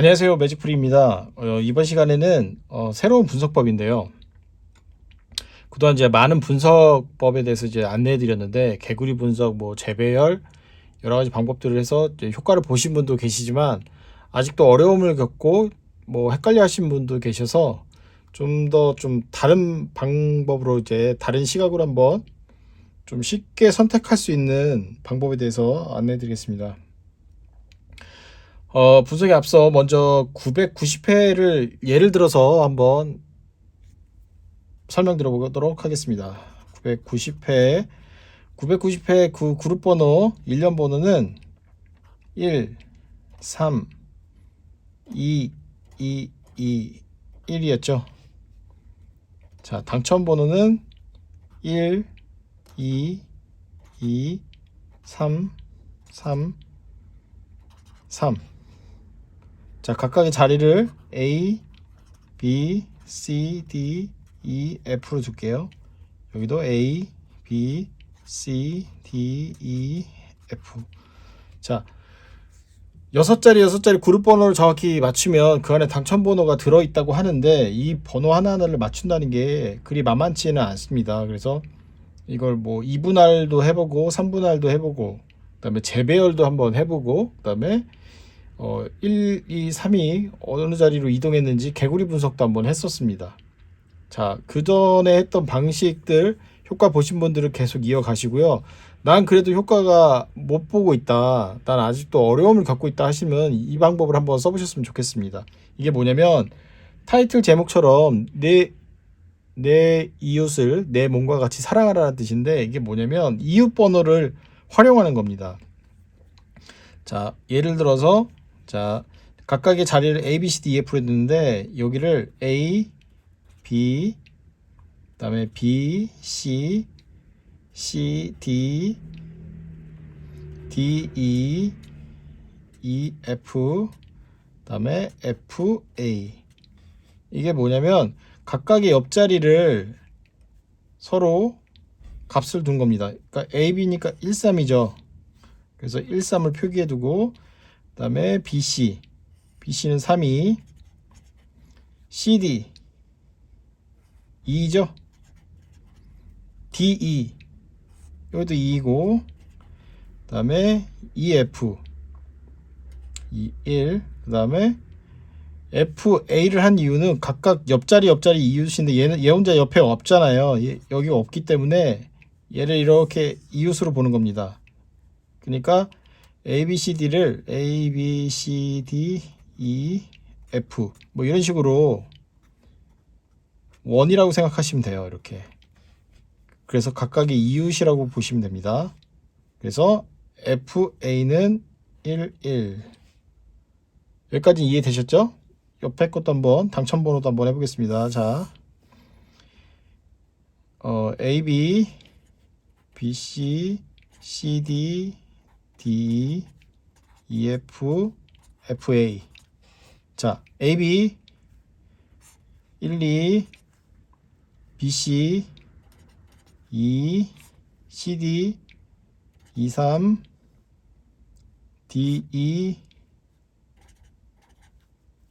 안녕하세요 매직프리입니다. 어, 이번 시간에는 어, 새로운 분석법인데요. 그동안 이제 많은 분석법에 대해서 이제 안내해 드렸는데 개구리 분석, 뭐 재배열 여러 가지 방법들을 해서 효과를 보신 분도 계시지만 아직도 어려움을 겪고 뭐 헷갈려 하신 분도 계셔서 좀 더좀 다른 방법으로 이제 다른 시각으로 한번 좀 쉽게 선택할 수 있는 방법에 대해서 안내해 드리겠습니다. 어, 분석에 앞서 먼저 990회를 예를 들어서 한번 설명드려 보도록 하겠습니다. 990회 990회 그 그룹 번호 1년 번호는 1 3 2 2 2 1이었죠. 자, 당첨 번호는 1 2 2 3 3 3 자, 각각의 자리를 A, B, C, D, E, F로 줄게요. 여기도 A, B, C, D, E, F. 자, 여섯 자리 여섯 자리 그룹 번호를 정확히 맞추면 그 안에 당첨 번호가 들어 있다고 하는데 이 번호 하나하나를 맞춘다는 게 그리 만만치는 않습니다. 그래서 이걸 뭐 2분할도 해보고 3분할도 해보고 그다음에 재배열도 한번 해보고 그다음에 어, 1, 2, 3이 어느 자리로 이동했는지 개구리 분석도 한번 했었습니다. 자, 그 전에 했던 방식들 효과 보신 분들은 계속 이어가시고요. 난 그래도 효과가 못 보고 있다. 난 아직도 어려움을 겪고 있다 하시면 이 방법을 한번 써보셨으면 좋겠습니다. 이게 뭐냐면 타이틀 제목처럼 내, 내 이웃을 내 몸과 같이 사랑하라는 뜻인데 이게 뭐냐면 이웃 번호를 활용하는 겁니다. 자, 예를 들어서 자, 각각의 자리를 A, B, C, D, F로 했는데 여기를 A, B, 그다음에 B, C, C, D, D, E, E, F, 그다음에 F, A. 이게 뭐냐면 각각의 옆자리를 서로 값을 둔 겁니다. 그러니까 A, B니까 1, 3이죠. 그래서 1, 3을 표기해 두고 그 다음에 BC. BC는 3이 CD 2죠. DE 여기도 2이고 그다음에 EF 2, 1 그 다음에 FA를 한 이유는 각각 옆자리 옆자리 이웃인데 얘는 얘 혼자 옆에 없잖아요. 얘, 여기가 없기 때문에 얘를 이렇게 이웃으로 보는 겁니다. 그러니까 A, B, C, D를 A, B, C, D, E, F 뭐 이런 식으로 원이라고 생각하시면 돼요. 이렇게. 그래서 각각의 이웃이라고 보시면 됩니다. 그래서 FA는 1, 1. 여기까지 이해되셨죠? 옆에 것도 한번 당첨 번호도 한번 해보겠습니다. 자, 어, AB, BC, CD, D, EF, FA. 자, AB 1, 2, BC 2, CD 2, 3, DE,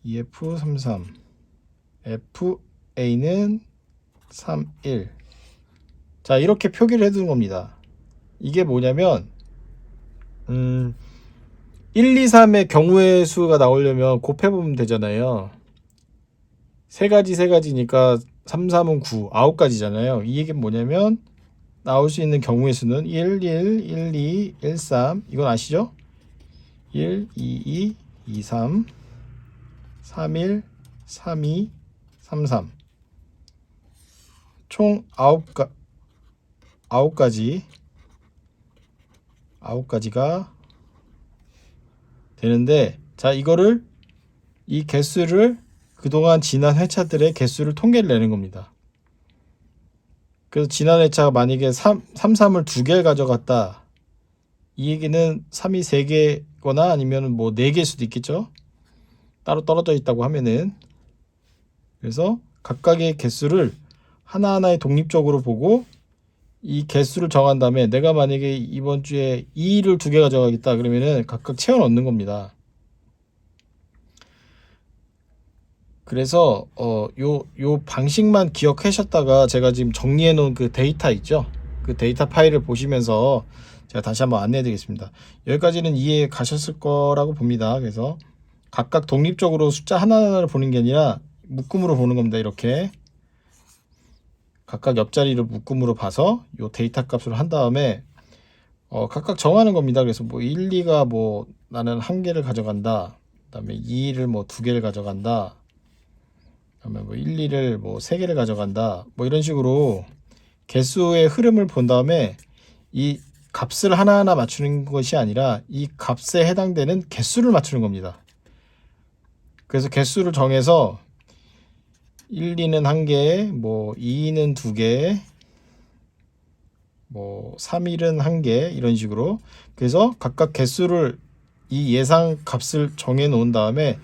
EF 3, 3, FA는 3, 1. 자, 이렇게 표기를 해두는 겁니다. 이게 뭐냐면, 음, 1, 2, 3의 경우의 수가 나오려면 곱해보면 되잖아요. 세 가지 세 가지니까 3, 3은 9, 9가지잖아요. 이 얘기는 뭐냐면 나올 수 있는 경우의 수는 1, 1, 1, 2, 1, 3 이건 아시죠? 1, 2, 2, 2, 3 3, 1, 3, 2, 3, 3총 9가 9가지 9가지가 되는데 자 이거를 이 개수를 그동안 지난 회차들의 개수를 통계를 내는 겁니다. 그래서 지난 회차가 만약에 3, 3, 3을 두 개를 가져갔다. 이 얘기는 3이 3개거나 아니면 뭐 4개일 수도 있겠죠. 따로 떨어져 있다고 하면은. 그래서 각각의 개수를 하나하나의 독립적으로 보고 이 개수를 정한 다음에 내가 만약에 이번 주에 2를 두 개 가져가겠다 그러면은 각각 채워 넣는 겁니다. 그래서 어요요 방식만 기억하셨다가 제가 지금 정리해 놓은 그 데이터 있죠? 그 데이터 파일을 보시면서 제가 다시 한번 안내해 드리겠습니다. 여기까지는 이해 가셨을 거라고 봅니다. 그래서 각각 독립적으로 숫자 하나하나를 보는 게 아니라 묶음으로 보는 겁니다. 이렇게 각각 옆자리를 묶음으로 봐서 요 데이터 값으로 한 다음에 어, 각각 정하는 겁니다. 그래서 뭐 1, 2가 뭐 나는 한 개를 가져간다. 그다음에 2를 뭐 두 개를 가져간다. 그다음에 뭐 1, 2를 뭐 세 개를 가져간다. 뭐 이런 식으로 개수의 흐름을 본 다음에 이 값을 하나하나 맞추는 것이 아니라 이 값에 해당되는 개수를 맞추는 겁니다. 그래서 개수를 정해서 1, 2는 한 개, 뭐 2는 두 개, 뭐 3, 1은 한 개 이런 식으로 그래서 각각 개수를 이 예상 값을 정해 놓은 다음에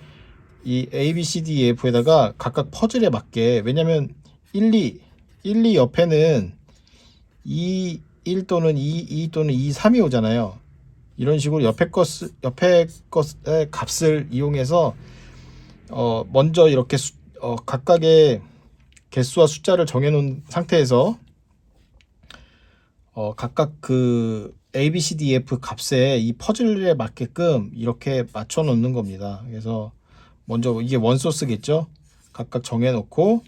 이 A, B, C, D, E, F에다가 각각 퍼즐에 맞게 왜냐면 1, 2, 1, 2 옆에는 2, 1 또는 2, 2 또는 2, 3이 오잖아요. 이런 식으로 옆에 것 옆에 것의 값을 이용해서 어 먼저 이렇게 수, 어 각각의 개수와 숫자를 정해 놓은 상태에서 어, 각각 그 A, B, C, D, E, F 값에 이 퍼즐에 맞게끔 이렇게 맞춰 놓는 겁니다. 그래서 먼저 이게 원소스겠죠? 각각 정해 놓고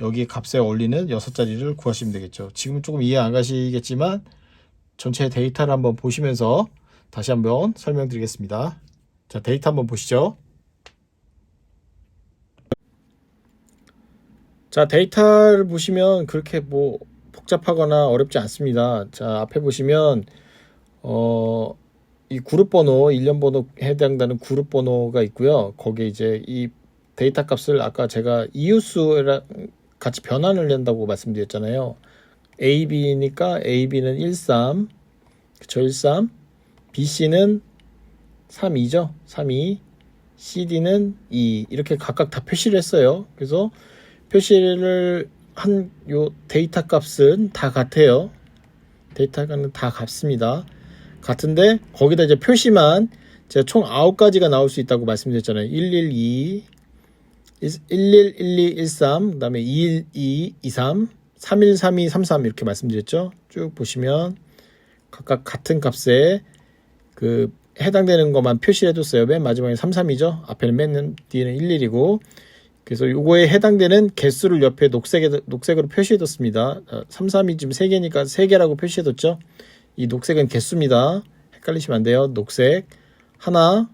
여기 값에 올리는 여섯 자리를 구하시면 되겠죠. 지금은 조금 이해 안 가시겠지만 전체 데이터를 한번 보시면서 다시 한번 설명드리겠습니다. 자, 데이터 한번 보시죠. 자, 데이터를 보시면 그렇게 뭐 복잡하거나 어렵지 않습니다. 자, 앞에 보시면 어, 이 그룹 번호, 일련 번호 해당되는 그룹 번호가 있고요. 거기에 이제 이 데이터 값을 아까 제가 이웃수랑 같이 변환을 한다고 말씀드렸잖아요. AB니까 AB는 13, 그쵸, 13. BC는 32죠. 32. CD는 2. 이렇게 각각 다 표시를 했어요. 그래서 표시를 한 요 데이터 값은 다 같아요. 데이터가는 다 같습니다. 같은데 거기다 이제 표시만 제가 총 9가지가 나올 수 있다고 말씀드렸잖아요. 112 11 12 13 그다음에 212 23 31 32 33 이렇게 말씀드렸죠. 쭉 보시면 각각 같은 값에 그 해당되는 것만 표시해 뒀어요. 맨 마지막에 33이죠. 앞에는 맨 뒤에는 11이고 그래서 요거에 해당되는 개수를 옆에 녹색에, 녹색으로 표시해뒀습니다. 33이 지금 3개니까 3개라고 표시해뒀죠. 이 녹색은 개수입니다. 헷갈리시면 안 돼요. 녹색 하나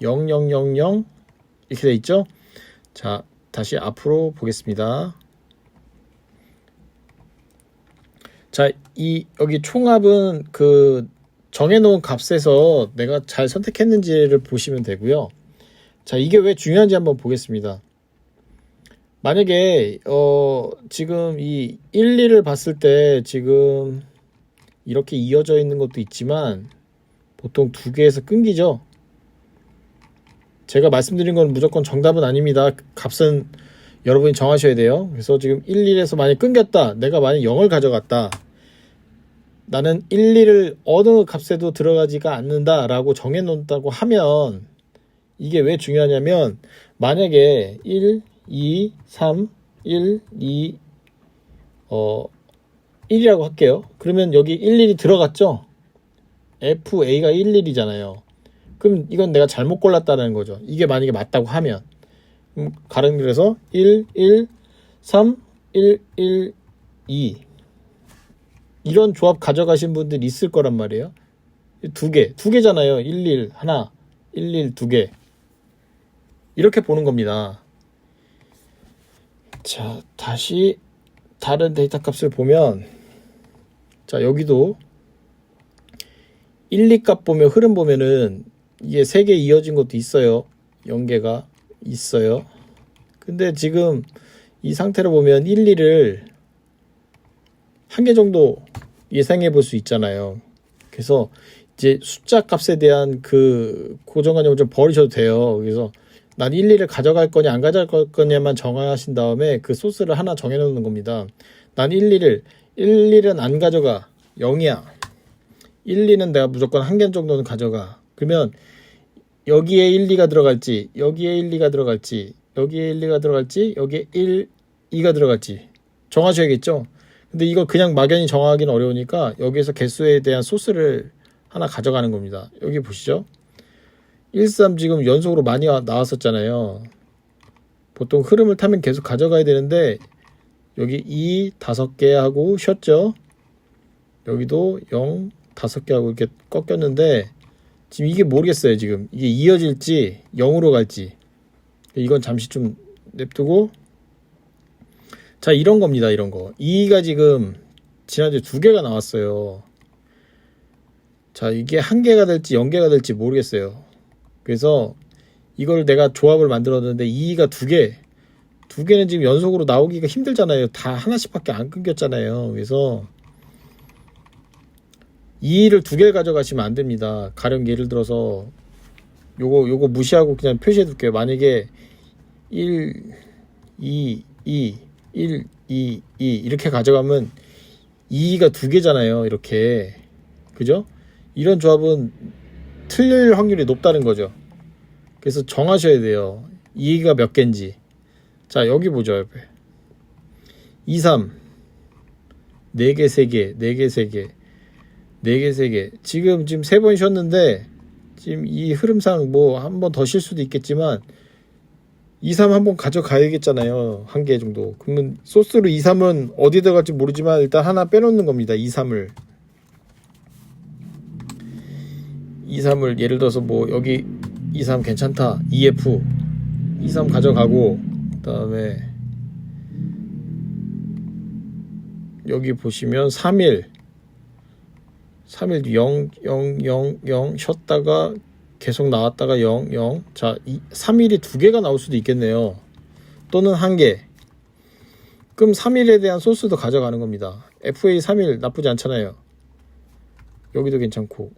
0000 이렇게 돼 있죠. 자, 다시 앞으로 보겠습니다. 자, 이 여기 총합은 그 정해놓은 값에서 내가 잘 선택했는지를 보시면 되고요. 자, 이게 왜 중요한지 한번 보겠습니다. 만약에 어 지금 이 1, 2를 봤을 때 지금 이렇게 이어져 있는 것도 있지만 보통 두 개에서 끊기죠. 제가 말씀드린 건 무조건 정답은 아닙니다. 값은 여러분이 정하셔야 돼요. 그래서 지금 1, 1에서 만약 끊겼다. 내가 만약 0을 가져갔다. 나는 1, 2를 어느 값에도 들어가지가 않는다라고 정해 놓는다고 하면 이게 왜 중요하냐면 만약에 1, 2, 3, 1, 2, 어, 1이라고 할게요. 그러면 여기 1, 1이 들어갔죠? FA가 1, 1이잖아요. 그럼 이건 내가 잘못 골랐다는 거죠. 이게 만약에 맞다고 하면. 음, 가령 그래서 1, 1, 3, 1, 1, 2. 이런 조합 가져가신 분들 있을 거란 말이에요. 두 개, 두 개잖아요. 1, 1, 하나, 1, 1, 두 개. 이렇게 보는 겁니다. 자, 다시 다른 데이터 값을 보면 자, 여기도 1, 2 값 보면 흐름 보면은 이게 3개 이어진 것도 있어요. 연계가 있어요. 근데 지금 이 상태로 보면 1, 2를 한 개 정도 예상해 볼 수 있잖아요. 그래서 이제 숫자 값에 대한 그 고정관념을 좀 버리셔도 돼요. 그래서 난 1, 2를 가져갈 거냐 안 가져갈 거냐만 정하신 다음에 그 소스를 하나 정해 놓는 겁니다. 난 1, 2를 1, 2는 안 가져가 0이야. 1, 2는 내가 무조건 한 개 정도는 가져가. 그러면 여기에 1, 2가 들어갈지 여기에 1, 2가 들어갈지 여기에 1, 2가 들어갈지 여기에 1, 2가 들어갈지 정하셔야겠죠. 근데 이걸 그냥 막연히 정하기는 어려우니까 여기에서 개수에 대한 소스를 하나 가져가는 겁니다. 여기 보시죠. 1, 3 지금 연속으로 많이 와- 나왔었잖아요. 보통 흐름을 타면 계속 가져가야 되는데 여기 2 다섯 개 하고 쉬었죠. 여기도 0 다섯 개 하고 이렇게 꺾였는데 지금 이게 모르겠어요. 지금 이게 이어질지 0으로 갈지 이건 잠시 좀 냅두고 자 이런 겁니다. 이런 거 2가 지금 지난주에 두 개가 나왔어요. 자 이게 한 개가 될지 0개가 될지 모르겠어요. 그래서 이걸 내가 조합을 만들었는데 2가 두 개, 두 개는 지금 연속으로 나오기가 힘들잖아요. 다 하나씩밖에 안 끊겼잖아요. 그래서 2를 두 개를 가져가시면 안 됩니다. 가령 예를 들어서 요거 요거 무시하고 그냥 표시해 둘게요. 만약에 1, 2, 2, 1, 2, 2 이렇게 가져가면 2가 두 개잖아요. 이렇게 그죠? 이런 조합은 틀릴 확률이 높다는 거죠. 그래서 정하셔야 돼요. 2가 몇 개인지. 자, 여기 보죠, 옆에. 2, 3. 4개, 3개, 4개, 3개. 4개, 3개. 지금, 지금 세번 쉬었는데, 지금 이 흐름상 뭐 한 번 더 쉴 수도 있겠지만, 2, 3 한번 가져가야겠잖아요. 한 개 정도. 그러면 소스로 2, 3은 어디 들어갈지 모르지만 일단 하나 빼놓는 겁니다. 2, 3을. 2, 3을 예를 들어서 뭐 여기 2, 3 괜찮다. EF 2, 3 가져가고 그다음에 여기 보시면 3일 3일 0 0 0 0 쉬었다가 계속 나왔다가 0 0 자, 이 3일이 두 개가 나올 수도 있겠네요. 또는 한 개. 그럼 3일에 대한 소스도 가져가는 겁니다. FA 3일 나쁘지 않잖아요. 여기도 괜찮고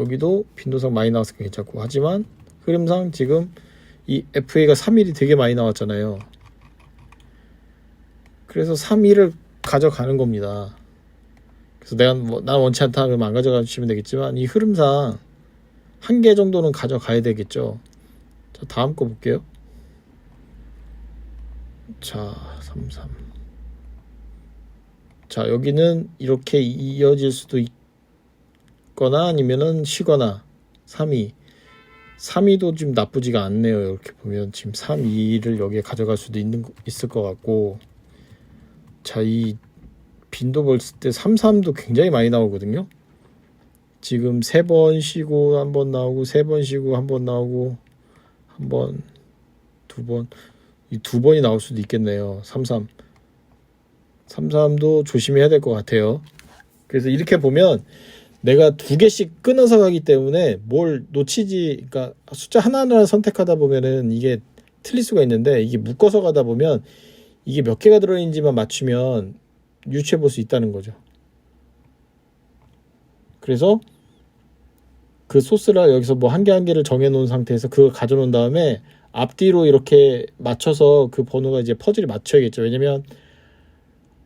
여기도 빈도상 많이 나왔으니까 괜찮고 하지만 흐름상 지금 이 FA가 3일이 되게 많이 나왔잖아요. 그래서 3일을 가져가는 겁니다. 그래서 내가 뭐, 난 원치 않다 그러면 안 가져가 주시면 되겠지만 이 흐름상 한 개 정도는 가져가야 되겠죠. 자, 다음 거 볼게요. 자, 33. 자, 여기는 이렇게 이어질 수도 있 거나 아니면은 쉬거나 3위 3위도 지금 나쁘지가 않네요. 이렇게 보면 지금 3, 2를 여기에 가져갈 수도 있는 거- 있을 것 같고. 자 이 빈도 벌을 때 3, 3도 굉장히 많이 나오거든요. 지금 세 번 쉬고 한 번 나오고 세 번 쉬고 한 번 나오고 한 번 두 번. 이 두 번이 나올 수도 있겠네요. 3, 3 3, 3도 조심해야 될 것 같아요. 그래서 이렇게 보면 내가 두 개씩 끊어서 가기 때문에 뭘 놓치지, 그러니까 숫자 하나하나 선택하다 보면은 이게 틀릴 수가 있는데 이게 묶어서 가다 보면 이게 몇 개가 들어있는지만 맞추면 유추해 볼 수 있다는 거죠. 그래서 그 소스를 여기서 뭐 한 개 한 개를 정해 놓은 상태에서 그걸 가져 놓은 다음에 앞뒤로 이렇게 맞춰서 그 번호가 이제 퍼즐이 맞춰야겠죠. 왜냐면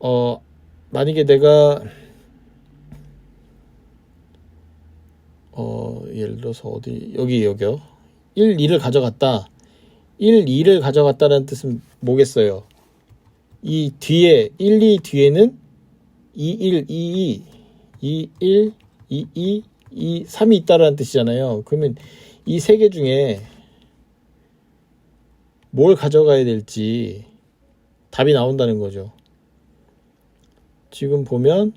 어 만약에 내가 어, 예를 들어서 어디 여기 여기요. 1, 2를 가져갔다. 1, 2를 가져갔다는 뜻은 뭐겠어요? 이 뒤에 1, 2 뒤에는 2, 1, 2, 2, 2, 1, 2, 2, 2, 3이 있다라는 뜻이잖아요. 그러면 이 세 개 중에 뭘 가져가야 될지 답이 나온다는 거죠. 지금 보면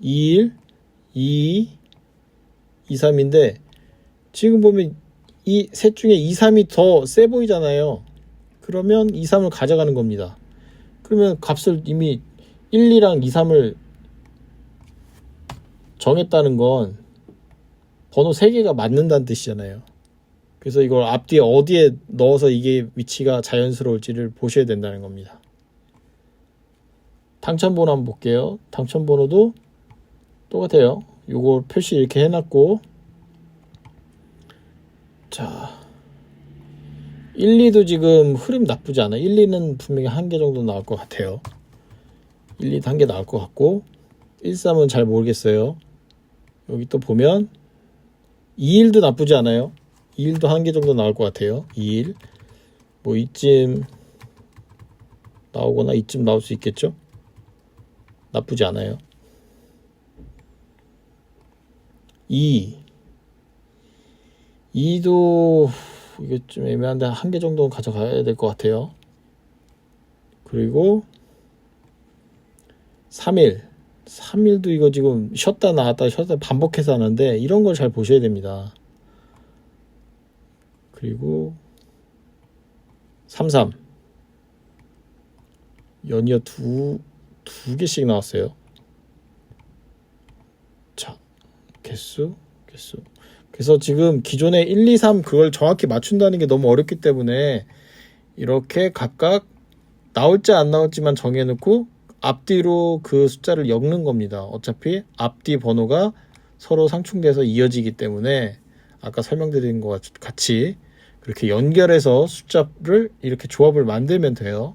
2, 1, 2, 2, 3인데 지금 보면 이 셋 중에 2, 3이 더 세 보이잖아요. 그러면 2, 3을 가져가는 겁니다. 그러면 값을 이미 1, 2랑 2, 3을 정했다는 건 번호 3개가 맞는다는 뜻이잖아요. 그래서 이걸 앞뒤에 어디에 넣어서 이게 위치가 자연스러울지를 보셔야 된다는 겁니다. 당첨번호 한번 볼게요. 당첨번호도 똑같아요. 요거 표시 이렇게 해놨고 자 1, 2도 지금 흐름 나쁘지 않아 1, 2는 분명히 한 개 정도 나올 것 같아요. 1, 2도 한 개 나올 것 같고 1, 3은 잘 모르겠어요. 여기 또 보면 2, 1도 나쁘지 않아요. 2, 1도 한 개 정도 나올 것 같아요. 2, 1 뭐 이쯤 나오거나 이쯤 나올 수 있겠죠? 나쁘지 않아요. 2 2도 이게 좀 애매한데 한 개 정도는 가져가야 될 것 같아요. 그리고 3일 3일도 이거 지금 쉬었다 나왔다 쉬었다 반복해서 하는데 이런 걸 잘 보셔야 됩니다. 그리고 33 연이어 두, 두 개씩 나왔어요. 자, 개수, 개수. 그래서 지금 기존에 1, 2, 3 그걸 정확히 맞춘다는 게 너무 어렵기 때문에 이렇게 각각 나올지 안 나올지만 정해놓고 앞뒤로 그 숫자를 엮는 겁니다. 어차피 앞뒤 번호가 서로 상충돼서 이어지기 때문에 아까 설명드린 것 같- 같이 그렇게 연결해서 숫자를 이렇게 조합을 만들면 돼요.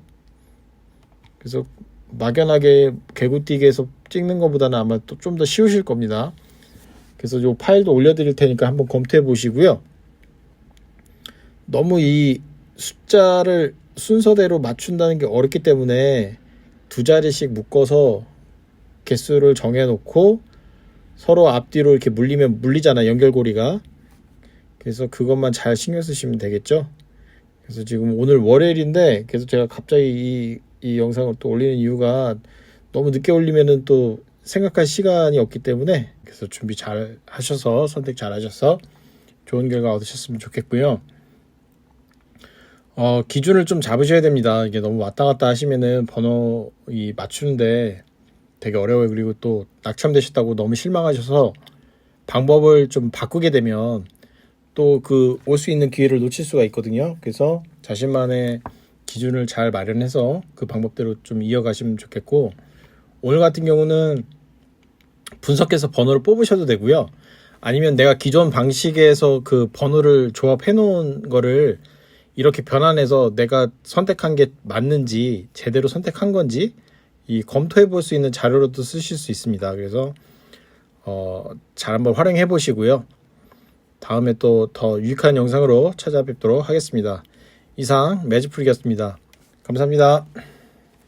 그래서 막연하게 개구띠기에서 찍는 것보다는 아마 또 좀 더 쉬우실 겁니다. 그래서 이 파일도 올려드릴 테니까 한번 검토해 보시고요. 너무 이 숫자를 순서대로 맞춘다는 게 어렵기 때문에 두 자리씩 묶어서 개수를 정해놓고 서로 앞뒤로 이렇게 물리면 물리잖아 연결고리가 그래서 그것만 잘 신경 쓰시면 되겠죠 그래서 지금 오늘 월요일인데 그래서 제가 갑자기 이, 이 영상을 또 올리는 이유가 너무 늦게 올리면은 또 생각할 시간이 없기 때문에 그래서 준비 잘 하셔서 선택 잘 하셔서 좋은 결과 얻으셨으면 좋겠고요. 어, 기준을 좀 잡으셔야 됩니다. 이게 너무 왔다 갔다 하시면은 번호 이 맞추는데 되게 어려워요. 그리고 또 낙첨되셨다고 너무 실망하셔서 방법을 좀 바꾸게 되면 또 그 올 수 있는 기회를 놓칠 수가 있거든요. 그래서 자신만의 기준을 잘 마련해서 그 방법대로 좀 이어가시면 좋겠고 오늘 같은 경우는 분석해서 번호를 뽑으셔도 되고요. 아니면 내가 기존 방식에서 그 번호를 조합해 놓은 거를 이렇게 변환해서 내가 선택한 게 맞는지 제대로 선택한 건지 이 검토해 볼 수 있는 자료로도 쓰실 수 있습니다. 그래서 어, 잘 한번 활용해 보시고요. 다음에 또 더 유익한 영상으로 찾아뵙도록 하겠습니다. 이상 매직풀이었습니다. 감사합니다.